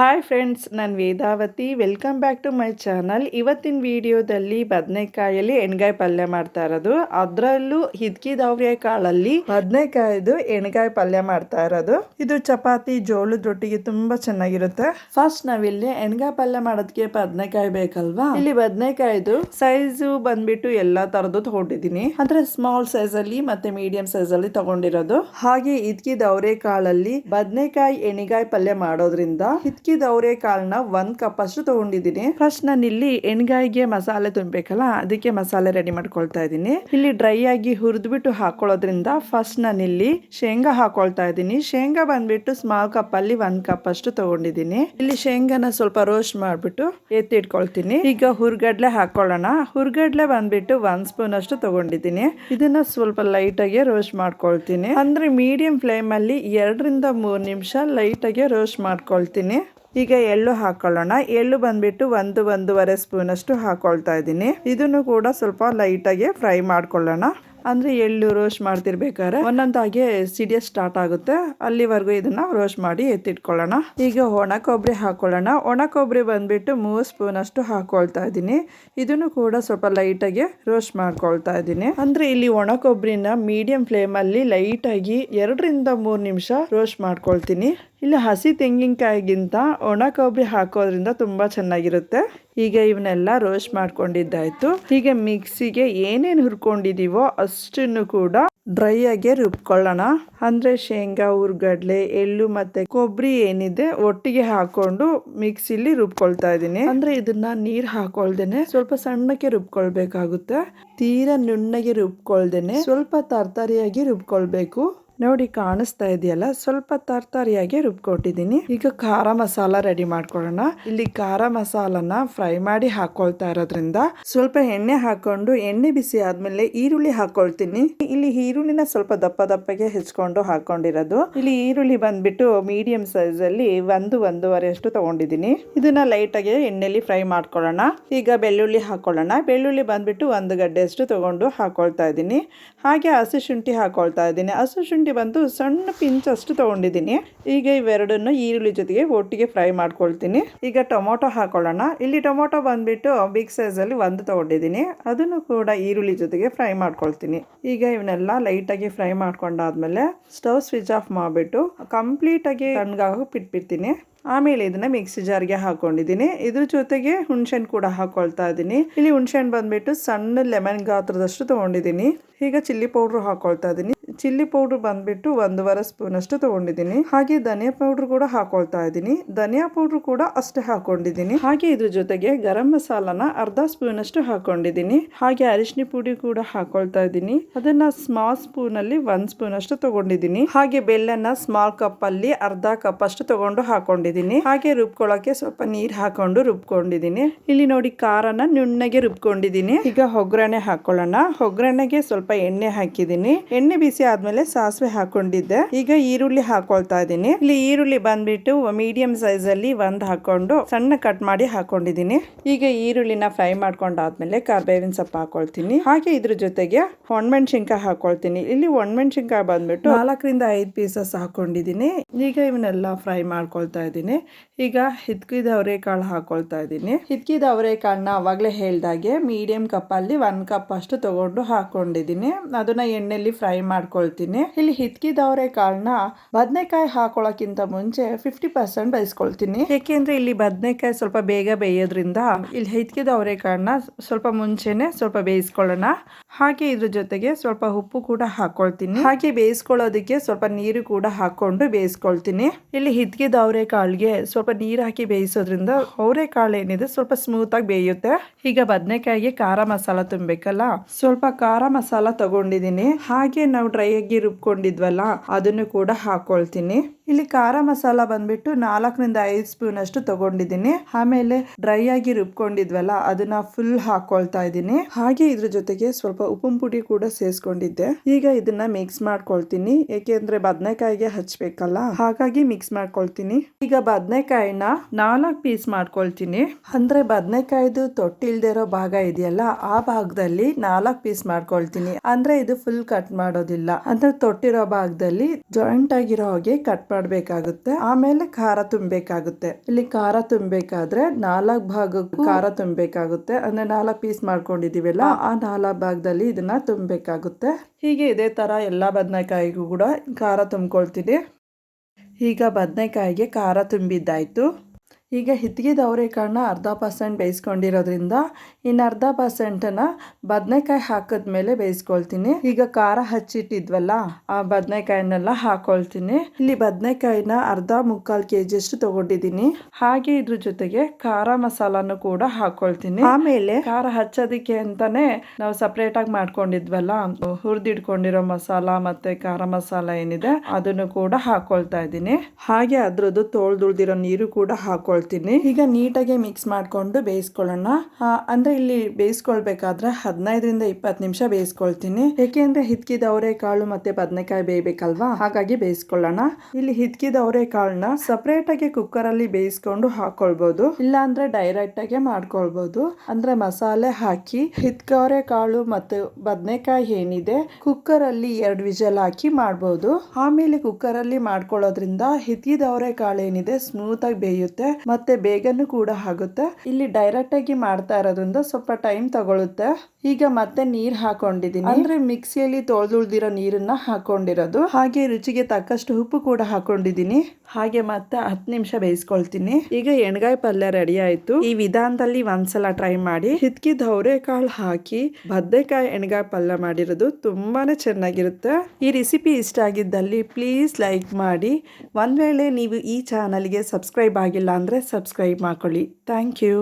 Hi friends ನಾನು Vedavathi. Welcome back to my channel ಇವತ್ತಿನ ವಿಡಿಯೋದಲ್ಲಿ ಬದನೆಕಾಯಲ್ಲಿ ಎಣ್ಗಾಯಿ ಪಲ್ಯ ಮಾಡ್ತಾ ಇರೋದು. ಅದರಲ್ಲೂ ಹಿದ್ಕಿದವ್ರೆ ಕಾಳಲ್ಲಿ ಬದನೆಕಾಯ್ದು ಎಣ್ಗಾಯಿ ಪಲ್ಯ ಮಾಡ್ತಾ ಇರೋದು. ಇದು ಚಪಾತಿ, ಜೋಳದ ರೊಟ್ಟಿಗೆ ತುಂಬಾ ಚೆನ್ನಾಗಿರುತ್ತೆ. ಫಸ್ಟ್ ನಾವಿಲ್ಲಿ ಎಣ್ಗಾಯಿ ಪಲ್ಯ ಮಾಡೋದಕ್ಕೆ ಬದನೆಕಾಯಿ ಬೇಕಲ್ವಾ? ಇಲ್ಲಿ ಬದನೆಕಾಯ್ದು ಸೈಜು ಬಂದ್ಬಿಟ್ಟು ಎಲ್ಲಾ ತರದ್ದು ತಗೊಂಡಿದ್ದೀನಿ. ಅಂದ್ರೆ ಸ್ಮಾಲ್ ಸೈಜ್ ಅಲ್ಲಿ ಮತ್ತೆ ಮೀಡಿಯಂ ಸೈಜ್ ಅಲ್ಲಿ ತಗೊಂಡಿರೋದು. ಹಾಗೆ ಇದ್ಕಿದ ಕಾಳಲ್ಲಿ ಬದನೆಕಾಯಿ, ಎಣ್ಗಾಯಿ ಪಲ್ಯ ಮಾಡೋದ್ರಿಂದ ಅವರೇಕಾಳನ್ನ ಒಂದ್ ಕಪ್ ಅಷ್ಟು ತಗೊಂಡಿದ್ದೀನಿ. ಫಸ್ಟ್ ನಾನು ಇಲ್ಲಿ ಎಣ್ಗಾಯಿಗೆ ಮಸಾಲೆ ತುಂಬಬೇಕಲ್ಲ, ಅದಕ್ಕೆ ಮಸಾಲೆ ರೆಡಿ ಮಾಡ್ಕೊಳ್ತಾ ಇದ್ದೀನಿ. ಇಲ್ಲಿ ಡ್ರೈ ಆಗಿ ಹುರಿದ್ಬಿಟ್ಟು ಹಾಕೊಳ್ಳೋದ್ರಿಂದ ಫಸ್ಟ್ ನಾನು ಇಲ್ಲಿ ಶೇಂಗಾ ಹಾಕೊಳ್ತಾ ಇದ್ದೀನಿ. ಶೇಂಗಾ ಬಂದ್ಬಿಟ್ಟು ಸ್ಮಾಲ್ ಕಪ್ ಅಲ್ಲಿ ಒಂದ್ ಕಪ್ ಅಷ್ಟು ತಗೊಂಡಿದ್ದೀನಿ. ಇಲ್ಲಿ ಶೇಂಗಾನ ಸ್ವಲ್ಪ ರೋಸ್ಟ್ ಮಾಡ್ಬಿಟ್ಟು ಎತ್ತಿಟ್ಕೊಳ್ತೀನಿ. ಈಗ ಹುರ್ಗಡ್ಲೆ ಹಾಕೊಳ್ಳೋಣ. ಹುರ್ಗಡ್ಲೆ ಬಂದ್ಬಿಟ್ಟು ಒಂದ್ ಸ್ಪೂನ್ ಅಷ್ಟು ತಗೊಂಡಿದ್ದೀನಿ. ಇದನ್ನ ಸ್ವಲ್ಪ ಲೈಟ್ ಆಗಿ ರೋಸ್ಟ್ ಮಾಡ್ಕೊಳ್ತೀನಿ. ಅಂದ್ರೆ ಮೀಡಿಯಂ ಫ್ಲೇಮ್ ಅಲ್ಲಿ ಎರಡರಿಂದ ಮೂರ್ ನಿಮಿಷ ಲೈಟ್ ಆಗಿ ರೋಸ್ಟ್ ಮಾಡ್ಕೊಳ್ತೀನಿ. ಈಗ ಎಳ್ಳು ಹಾಕೊಳ್ಳೋಣ. ಎಳ್ಳು ಬಂದ್ಬಿಟ್ಟು ಒಂದು ಒಂದೂವರೆ ಸ್ಪೂನ್ ಅಷ್ಟು ಹಾಕೊಳ್ತಾ ಇದ್ದೀನಿ. ಇದನ್ನು ಕೂಡ ಸ್ವಲ್ಪ ಲೈಟಾಗಿ ಫ್ರೈ ಮಾಡ್ಕೊಳ್ಳೋಣ. ಅಂದರೆ ಎಳ್ಳು ರೋಸ್ಟ್ ಮಾಡ್ತಿರ್ಬೇಕಾದ್ರೆ ಒಂದೊಂದಾಗೆ ಸಿಡಿಯ ಸ್ಟಾರ್ಟ್ ಆಗುತ್ತೆ. ಅಲ್ಲಿವರೆಗೂ ಇದನ್ನು ರೋಸ್ಟ್ ಮಾಡಿ ಎತ್ತಿಟ್ಕೊಳ್ಳೋಣ. ಈಗ ಒಣ ಕೊಬ್ಬರಿ ಹಾಕೊಳ್ಳೋಣ. ಒಣ ಕೊಬ್ಬರಿ ಬಂದ್ಬಿಟ್ಟು ಮೂರು ಸ್ಪೂನ್ ಅಷ್ಟು ಹಾಕೊಳ್ತಾ ಇದ್ದೀನಿ. ಇದನ್ನು ಕೂಡ ಸ್ವಲ್ಪ ಲೈಟಾಗಿ ರೋಸ್ಟ್ ಮಾಡ್ಕೊಳ್ತಾ ಇದ್ದೀನಿ. ಅಂದರೆ ಇಲ್ಲಿ ಒಣ ಕೊಬ್ಬರಿನ ಮೀಡಿಯಂ ಫ್ಲೇಮಲ್ಲಿ ಲೈಟಾಗಿ ಎರಡರಿಂದ ಮೂರು ನಿಮಿಷ ರೋಸ್ಟ್ ಮಾಡ್ಕೊಳ್ತೀನಿ. ಇಲ್ಲಿ, ಹಸಿ ತೆಂಗಿನಕಾಯಿಗಿಂತ ಒಣ ಕೊಬ್ಬರಿ ಹಾಕೋದ್ರಿಂದ ತುಂಬ ಚೆನ್ನಾಗಿರುತ್ತೆ. ಈಗ ಇವನ್ನೆಲ್ಲ ರೋಸ್ಟ್ ಮಾಡ್ಕೊಂಡಿದ್ದಾಯ್ತು. ಈಗ ಮಿಕ್ಸಿಗೆ ಏನೇನು ಹುರ್ಕೊಂಡಿದೀವೋ ಅಷ್ಟನ್ನು ಕೂಡ ಡ್ರೈ ಆಗಿ ರುಬ್ಕೊಳ್ಳೋಣ. ಅಂದ್ರೆ ಶೇಂಗಾ ಹುರ್ಗಡ್ಲೆ ಎಳ್ಳು ಮತ್ತೆ ಕೊಬ್ಬರಿ ಏನಿದೆ ಒಟ್ಟಿಗೆ ಹಾಕೊಂಡು ಮಿಕ್ಸಿಲಿ ರುಬ್ಕೊಳ್ತಾ ಇದ್ದೀನಿ. ಅಂದ್ರೆ ಇದನ್ನ ನೀರ್ ಹಾಕೊಳ್ದೇನೆ ಸ್ವಲ್ಪ ಸಣ್ಣಕ್ಕೆ ರುಬ್ಕೊಳ್ಬೇಕಾಗುತ್ತೆ. ತೀರಾ ನುಣ್ಣಗೆ ರುಬ್ಕೊಳ್ದೇನೆ ಸ್ವಲ್ಪ ತರ್ತರಿಯಾಗಿ ರುಬ್ಕೊಳ್ಬೇಕು. ನೋಡಿ ಕಾಣಿಸ್ತಾ ಇದೆಯಲ್ಲ, ಸ್ವಲ್ಪ ತರ್ತರಿಯಾಗಿ ರುಬ್ಕೊಟ್ಟಿದ್ದೀನಿ. ಈಗ ಖಾರ ಮಸಾಲ ರೆಡಿ ಮಾಡ್ಕೊಳ್ಳೋಣ. ಇಲ್ಲಿ ಖಾರ ಮಸಾಲನ ಫ್ರೈ ಮಾಡಿ ಹಾಕೊಳ್ತಾ ಇರೋದ್ರಿಂದ ಸ್ವಲ್ಪ ಎಣ್ಣೆ ಹಾಕೊಂಡು ಎಣ್ಣೆ ಬಿಸಿ ಆದ್ಮೇಲೆ ಈರುಳ್ಳಿ ಹಾಕೊಳ್ತೀನಿ. ಇಲ್ಲಿ ಈರುಳ್ಳಿನ ಸ್ವಲ್ಪ ದಪ್ಪ ದಪ್ಪಗೆ ಹೆಚ್ಕೊಂಡು ಹಾಕೊಂಡಿರೋದು. ಇಲ್ಲಿ ಈರುಳ್ಳಿ ಬಂದ್ಬಿಟ್ಟು ಮೀಡಿಯಂ ಸೈಜ್ ಅಲ್ಲಿ ಒಂದು, ಒಂದೂವರೆ ಅಷ್ಟು ತಗೊಂಡಿದ್ದೀನಿ. ಇದನ್ನ ಲೈಟ್ ಆಗಿ ಎಣ್ಣೆಲಿ ಫ್ರೈ ಮಾಡ್ಕೊಳ್ಳೋಣ. ಈಗ ಬೆಳ್ಳುಳ್ಳಿ ಹಾಕೊಳ್ಳೋಣ. ಬೆಳ್ಳುಳ್ಳಿ ಬಂದ್ಬಿಟ್ಟು ಒಂದು ಗಡ್ಡೆ ಅಷ್ಟು ತಗೊಂಡು ಹಾಕೊಳ್ತಾ ಇದ್ದೀನಿ. ಹಾಗೆ ಹಸಿ ಶುಂಠಿ ಹಾಕೊಳ್ತಾ ಇದ್ದೀನಿ. ಹಸಿ ಶುಂಠಿ ಬಂದು ಸಣ್ಣ ಪಿಂಚ್ ಅಷ್ಟು ತಗೊಂಡಿದ್ದೀನಿ. ಈಗ ಇವೆರಡನ್ನು ಈರುಳ್ಳಿ ಜೊತೆಗೆ ಒಟ್ಟಿಗೆ ಫ್ರೈ ಮಾಡ್ಕೊಳ್ತೀನಿ. ಈಗ ಟೊಮೊಟೊ ಹಾಕೊಳ್ಳೋಣ. ಇಲ್ಲಿ ಟೊಮೊಟೊ ಬಂದ್ಬಿಟ್ಟು ಬಿಗ್ ಸೈಜಲ್ಲಿ ಒಂದು ತಗೊಂಡಿದ್ದೀನಿ. ಅದನ್ನು ಕೂಡ ಈರುಳ್ಳಿ ಜೊತೆಗೆ ಫ್ರೈ ಮಾಡ್ಕೊಳ್ತೀನಿ. ಈಗ ಇವನ್ನೆಲ್ಲ ಲೈಟಾಗಿ ಫ್ರೈ ಮಾಡ್ಕೊಂಡಾದ್ಮೇಲೆ ಸ್ಟವ್ ಸ್ವಿಚ್ ಆಫ್ ಮಾಡಿಬಿಟ್ಟು ಕಂಪ್ಲೀಟಾಗಿ ತಣ್ಣಗಾಗ ಬಿಟ್ಬಿಡ್ತೀನಿ ಆಮೇಲೆ ಇದನ್ನ ಮಿಕ್ಸಿ ಜಾರ್ಗೆ ಹಾಕೊಂಡಿದ್ದೀನಿ. ಇದ್ರ ಜೊತೆಗೆ ಹುಣಸೆಹಣ್ಣು ಕೂಡ ಹಾಕೊಳ್ತಾ ಇದ್ದೀನಿ. ಇಲ್ಲಿ ಹುಣಸೆಹಣ್ಣು ಬಂದ್ಬಿಟ್ಟು ಸಣ್ಣ ಲೆಮನ್ ಗಾತ್ರದಷ್ಟು ತಗೊಂಡಿದ್ದೀನಿ. ಈಗ ಚಿಲ್ಲಿ ಪೌಡರ್ ಹಾಕೊಳ್ತಾ ಇದ್ದೀನಿ. ಚಿಲ್ಲಿ ಪೌಡ್ರ್ ಬಂದ್ಬಿಟ್ಟು ಒಂದೂವರೆ ಸ್ಪೂನ್ ಅಷ್ಟು ತಗೊಂಡಿದ್ದೀನಿ. ಹಾಗೆ ಧನಿಯಾ ಪೌಡ್ರ್ ಕೂಡ ಹಾಕೊಳ್ತಾ ಇದ್ದೀನಿ. ಧನಿಯಾ ಪೌಡರ್ ಕೂಡ ಅಷ್ಟೇ ಹಾಕೊಂಡಿದ್ದೀನಿ. ಹಾಗೆ ಇದ್ರ ಜೊತೆಗೆ ಗರಂ ಮಸಾಲಾನ ಅರ್ಧ ಸ್ಪೂನ್ ಅಷ್ಟು ಹಾಕೊಂಡಿದ್ದೀನಿ. ಹಾಗೆ ಅರಿಶಿನ ಪುಡಿ ಕೂಡ ಹಾಕೊಳ್ತಾ ಇದ್ದೀನಿ. ಅದನ್ನ ಸ್ಮಾಲ್ ಸ್ಪೂನ್ ಅಲ್ಲಿ ಒಂದ್ ಸ್ಪೂನ್ ಅಷ್ಟು ತಗೊಂಡಿದ್ದೀನಿ. ಹಾಗೆ ಬೆಲ್ಲನ ಸ್ಮಾಲ್ ಕಪ್ ಅಲ್ಲಿ ಅರ್ಧ ಕಪ್ ಅಷ್ಟು ತಗೊಂಡು ಹಾಕೊಂಡಿದ್ದೀನಿ. ಹಾಗೆ ರುಬ್ಕೊಳ್ಳೋಕೆ ಸ್ವಲ್ಪ ನೀರ್ ಹಾಕೊಂಡು ರುಬ್ಕೊಂಡಿದ್ದೀನಿ. ಇಲ್ಲಿ ನೋಡಿ ಖಾರನ ನುಣ್ಣಗೆ ರುಬ್ಕೊಂಡಿದ್ದೀನಿ. ಈಗ ಒಗ್ಗರಣೆ ಹಾಕೊಳ್ಳೋಣ. ಒಗ್ಗರಣೆಗೆ ಸ್ವಲ್ಪ ಎಣ್ಣೆ ಹಾಕಿದ್ದೀನಿ. ಎಣ್ಣೆ ಬಿಸಿ ಆದ್ಮೇಲೆ ಸಾಸಿವೆ ಹಾಕೊಂಡಿದ್ದೆ. ಈಗ ಈರುಳ್ಳಿ ಹಾಕೊಳ್ತಾ ಇದ್ದೀನಿ. ಇಲ್ಲಿ ಈರುಳ್ಳಿ ಬಂದ್ಬಿಟ್ಟು ಮೀಡಿಯಂ ಸೈಜ್ ಅಲ್ಲಿ ಒಂದ್ ಹಾಕೊಂಡು ಸಣ್ಣ ಕಟ್ ಮಾಡಿ ಹಾಕೊಂಡಿದ್ದೀನಿ. ಈಗ ಈರುಳ್ಳಿನ ಫ್ರೈ ಮಾಡ್ಕೊಂಡಾದ್ಮೇಲೆ ಕರ್ಬೇವಿನ ಸೊಪ್ಪು ಹಾಕೊಳ್ತೀನಿ. ಹಾಗೆ ಇದ್ರ ಜೊತೆಗೆ ಒಣಮೆಣಸಿನ್ಕಾಯಿ ಹಾಕೊಳ್ತೀನಿ. ಇಲ್ಲಿ ಒಣಮೆಣಸಿನ್ಕಾಯಿ ಬಂದ್ಬಿಟ್ಟು ನಾಲ್ಕರಿಂದ ಐದು ಪೀಸಸ್ ಹಾಕೊಂಡಿದ್ದೀನಿ. ಈಗ ಇವನ್ನೆಲ್ಲ ಫ್ರೈ ಮಾಡ್ಕೊಳ್ತಾ ಇದ್ದೀನಿ. ಈಗ ಹಿದ್ಕಿದ ಅವರೆಕಾಳು ಹಾಕೊಳ್ತಾ ಇದ್ದೀನಿ. ಹಿತ್ಕಿದ ಅವರೆಕಾಳನ್ನ ಅವಾಗಲೇ ಹೇಳ್ದಾಗೆ ಮೀಡಿಯಂ ಕಪ್ಪಲ್ಲಿ ಒನ್ ಕಪ್ ಅಷ್ಟು ತಗೊಂಡು ಹಾಕೊಂಡಿದ್ದೀನಿ. ಅದನ್ನ ಎಣ್ಣೆಲಿ ಫ್ರೈ ಮಾಡ್ಕೊಳ್ತೀನಿ. ಇಲ್ಲಿ ಹಿದ್ಕಿದ ಅವರೇಕಾಳನ್ನ ಬದನೆಕಾಯಿ ಹಾಕೊಳ್ಳೋಕ್ಕಿಂತ ಮುಂಚೆ ಫಿಫ್ಟಿ ಪರ್ಸೆಂಟ್ ಬೇಯಿಸ್ಕೊಳ್ತೀನಿ. ಏಕೆಂದರೆ ಇಲ್ಲಿ ಬದನೆಕಾಯಿ ಸ್ವಲ್ಪ ಬೇಗ ಬೇಯೋದ್ರಿಂದ ಇಲ್ಲಿ ಹಿದ್ಕಿದ ಅವರೇಕಾಳನ್ನ ಸ್ವಲ್ಪ ಮುಂಚೆನೆ ಸ್ವಲ್ಪ ಬೇಯಿಸ್ಕೊಳ್ಳೋಣ. ಹಾಗೆ ಇದ್ರ ಜೊತೆಗೆ ಸ್ವಲ್ಪ ಉಪ್ಪು ಕೂಡ ಹಾಕೊಳ್ತೀನಿ. ಹಾಗೆ ಬೇಯಿಸ್ಕೊಳ್ಳೋದಕ್ಕೆ ಸ್ವಲ್ಪ ನೀರು ಕೂಡ ಹಾಕೊಂಡು ಬೇಯಿಸ್ಕೊಳ್ತೀನಿ. ಇಲ್ಲಿ ಹಿದ್ಗಿದ ಅವರೆಕಾಳಿಗೆ ಸ್ವಲ್ಪ ನೀರು ಹಾಕಿ ಬೇಯಿಸೋದ್ರಿಂದ ಅವರೆಕಾಳು ಏನಿದೆ ಸ್ವಲ್ಪ ಸ್ಮೂತ್ ಆಗಿ ಬೇಯುತ್ತೆ. ಈಗ ಬದನೆಕಾಯಿಗೆ ಖಾರ ಮಸಾಲ ತುಂಬಬೇಕಲ್ಲ? ಸ್ವಲ್ಪ ಖಾರ ಮಸಾಲ ತಗೊಂಡಿದ್ದೀನಿ. ಹಾಗೆ ನಾವು ಡ್ರೈ ಆಗಿ ರುಬ್ಕೊಂಡಿದ್ವಲ್ಲ ಅದನ್ನು ಕೂಡ ಹಾಕೊಳ್ತೀನಿ. ಇಲ್ಲಿ ಖಾರ ಮಸಾಲ ಬಂದ್ಬಿಟ್ಟು ನಾಲ್ಕರಿಂದ ಐದು ಸ್ಪೂನ್ ಅಷ್ಟು ತಗೊಂಡಿದ್ದೀನಿ. ಆಮೇಲೆ ಡ್ರೈ ಆಗಿ ರುಬ್ಕೊಂಡಿದ್ವಲ್ಲ, ಅದನ್ನ ಫುಲ್ ಹಾಕೊಳ್ತಾ ಇದ್ದೀನಿ. ಹಾಗೆ ಇದ್ರ ಜೊತೆಗೆ ಸ್ವಲ್ಪ ಉಪ್ಪಿನ ಪುಡಿ ಕೂಡ ಸೇರಿಸ್ಕೊಂಡಿದ್ದೆ ಈಗ ಇದನ್ನ ಮಿಕ್ಸ್ ಮಾಡ್ಕೊಳ್ತೀನಿ. ಏಕೆಂದ್ರೆ ಬದನೆಕಾಯಿಗೆ ಹಚ್ಬೇಕಲ್ಲ, ಹಾಗಾಗಿ ಮಿಕ್ಸ್ ಮಾಡ್ಕೊಳ್ತೀನಿ. ಈಗ ಬದನೆಕಾಯಿನ ನಾಲ್ಕು ಪೀಸ್ ಮಾಡ್ಕೊಳ್ತೀನಿ. ಅಂದ್ರೆ ಬದನೆಕಾಯ್ದು ತೊಟ್ಟಿಲ್ದೇ ಇರೋ ಭಾಗ ಇದೆಯಲ್ಲ, ಆ ಭಾಗದಲ್ಲಿ ನಾಲ್ಕು ಪೀಸ್ ಮಾಡ್ಕೊಳ್ತೀನಿ. ಅಂದ್ರೆ ಇದು ಫುಲ್ ಕಟ್ ಮಾಡೋದಿಲ್ಲ. ಅಂದ್ರೆ ತೊಟ್ಟಿರೋ ಭಾಗದಲ್ಲಿ ಜಾಯಿಂಟ್ ಆಗಿರೋ ಹಾಗೆ ಕಟ್ ಮಾಡಬೇಕಾಗುತ್ತೆ ಆಮೇಲೆ ಖಾರ ತುಂಬಬೇಕಾಗುತ್ತೆ. ಇಲ್ಲಿ ಖಾರ ತುಂಬಬೇಕಾದ್ರೆ ನಾಲ್ಕು ಭಾಗ ಖಾರ ತುಂಬಬೇಕಾಗುತ್ತೆ. ಅಂದ್ರೆ ನಾಲ್ಕು ಪೀಸ್ ಮಾಡ್ಕೊಂಡಿದೀವಲ್ಲ ಆ ನಾಲ್ಕು ಭಾಗದಲ್ಲಿ ಇದನ್ನ ತುಂಬಬೇಕಾಗುತ್ತೆ. ಹೀಗೆ ಇದೇ ತರ ಎಲ್ಲ ಬದನೆಕಾಯಿಗೂ ಕೂಡ ಖಾರ ತುಂಬ್ಕೊಳ್ತೀನಿ. ಈಗ ಬದನೆಕಾಯಿಗೆ ಖಾರ ತುಂಬಿದ್ದಾಯ್ತು. ಈಗ ಹಿತ್ಗಿದ ಅವರೆಕಾಳನ್ನ ಅರ್ಧ ಪರ್ಸೆಂಟ್ ಬೇಯಿಸ್ಕೊಂಡಿರೋದ್ರಿಂದ ಇನ್ನು ಅರ್ಧ ಪರ್ಸೆಂಟನ್ನು ಬದನೆಕಾಯಿ ಹಾಕಿದ್ಮೇಲೆ ಬೇಯಿಸ್ಕೊಳ್ತೀನಿ. ಈಗ ಖಾರ ಹಚ್ಚಿಟ್ಟಿದ್ವಲ್ಲ, ಆ ಬದನೆಕಾಯಿನೆಲ್ಲ ಹಾಕೊಳ್ತೀನಿ. ಇಲ್ಲಿ ಬದನೆಕಾಯಿನ ಅರ್ಧ ಮುಕ್ಕಾಲು ಕೆ ಜಿಯಷ್ಟು ತಗೊಂಡಿದ್ದೀನಿ. ಹಾಗೆ ಇದ್ರ ಜೊತೆಗೆ ಖಾರ ಮಸಾಲಾನು ಕೂಡ ಹಾಕೊಳ್ತೀನಿ. ಆಮೇಲೆ ಖಾರ ಹಚ್ಚೋದಕ್ಕೆ ಅಂತಾನೆ ನಾವು ಸಪ್ರೇಟಾಗಿ ಮಾಡ್ಕೊಂಡಿದ್ವಲ್ಲ, ಹುರಿದಿಡ್ಕೊಂಡಿರೋ ಮಸಾಲ ಮತ್ತೆ ಖಾರ ಮಸಾಲ ಏನಿದೆ, ಅದನ್ನು ಕೂಡ ಹಾಕೊಳ್ತಾ ಇದ್ದೀನಿ. ಹಾಗೆ ಅದ್ರದ್ದು ತೋಳ್ದುಳ್ದಿರೋ ನೀರು ಕೂಡ ಹಾಕೊಳ್ತೀನಿ ಈಗ ನೀಟಾಗಿ ಮಿಕ್ಸ್ ಮಾಡ್ಕೊಂಡು ಬೇಯಿಸ್ಕೊಳ್ಳೋಣ. ಅಂದರೆ ಇಲ್ಲಿ ಬೇಯಿಸ್ಕೊಳ್ಬೇಕಾದ್ರೆ ಹದಿನೈದರಿಂದ ಇಪ್ಪತ್ತು ನಿಮಿಷ ಬೇಯಿಸ್ಕೊಳ್ತೀನಿ. ಯಾಕೆಂದ್ರೆ ಹಿತ್ಕಿದ ಅವರೆಕಾಳು ಮತ್ತೆ ಬದನೆಕಾಯಿ ಬೇಯಬೇಕಲ್ವಾ? ಹಾಗಾಗಿ ಬೇಯಿಸ್ಕೊಳ್ಳೋಣ. ಇಲ್ಲಿ ಹಿತ್ಕಿದ ಅವರೆಕಾಳನ್ನ ಸಪ್ರೇಟಾಗಿ ಕುಕ್ಕರಲ್ಲಿ ಕುಕ್ಕರ್ ಬೇಯಿಸ್ಕೊಂಡು ಹಾಕ್ಕೊಳ್ಬೋದು ಇಲ್ಲ ಅಂದ್ರೆ ಮಾಡ್ಕೊಳ್ಬೋದು. ಅಂದರೆ ಮಸಾಲೆ ಹಾಕಿ ಹಿತ್ಕವರೆ ಕಾಳು ಮತ್ತೆ ಬದನೆಕಾಯಿ ಏನಿದೆ ಕುಕ್ಕರಲ್ಲಿ ಎರಡು ವಿಜಲ್ ಹಾಕಿ ಮಾಡ್ಬೋದು. ಆಮೇಲೆ ಕುಕ್ಕರಲ್ಲಿ ಮಾಡ್ಕೊಳ್ಳೋದ್ರಿಂದ ಹಿತ್ಕಿದವರೆ ಕಾಳು ಏನಿದೆ ಸ್ಮೂತ್ ಆಗಿ ಬೇಯುತ್ತೆ. ಮತ್ತೆ ಬೇಗನೂ ಕೂಡ ಆಗುತ್ತೆ. ಇಲ್ಲಿ ಡೈರೆಕ್ಟ್ ಆಗಿ ಮಾಡ್ತಾ ಇರೋದ್ರಿಂದ ಸ್ವಲ್ಪ ಟೈಮ್ ತಗೊಳುತ್ತೆ. ಈಗ ಮತ್ತೆ ನೀರು ಹಾಕೊಂಡಿದ್ದೀನಿ. ಅಂದ್ರೆ ಮಿಕ್ಸಿಯಲ್ಲಿ ತೊಳೆದುಳ್ದಿರೋ ನೀರನ್ನ ಹಾಕೊಂಡಿರೋದು. ಹಾಗೆ ರುಚಿಗೆ ತಕ್ಕಷ್ಟು ಉಪ್ಪು ಕೂಡ ಹಾಕೊಂಡಿದ್ದೀನಿ. ಹಾಗೆ ಮತ್ತೆ ಹತ್ತು ನಿಮಿಷ ಬೇಯಿಸ್ಕೊಳ್ತೀನಿ. ಈಗ ಎಣ್ಗಾಯಿ ಪಲ್ಯ ರೆಡಿ ಆಯ್ತು. ಈ ವಿಧಾನದಲ್ಲಿ ಒಂದ್ಸಲ ಟ್ರೈ ಮಾಡಿ. ಹಿತ್ಕಿದ ಅವರೆಕಾಳು ಹಾಕಿ ಬದನೆಕಾಯಿ ಎಣ್ಗಾಯಿ ಪಲ್ಯ ಮಾಡಿರೋದು ತುಂಬಾನೇ ಚೆನ್ನಾಗಿರುತ್ತೆ. ಈ ರೆಸಿಪಿ ಇಷ್ಟ ಆಗಿದ್ದಲ್ಲಿ ಪ್ಲೀಸ್ ಲೈಕ್ ಮಾಡಿ. ಒಂದ್ ವೇಳೆ ನೀವು ಈ ಚಾನಲ್ಗೆ ಸಬ್ಸ್ಕ್ರೈಬ್ ಆಗಿಲ್ಲ ಅಂದ್ರೆ ಸಬ್ಸ್ಕ್ರೈಬ್ ಮಾಡ್ಕೊಳ್ಳಿ. Thank you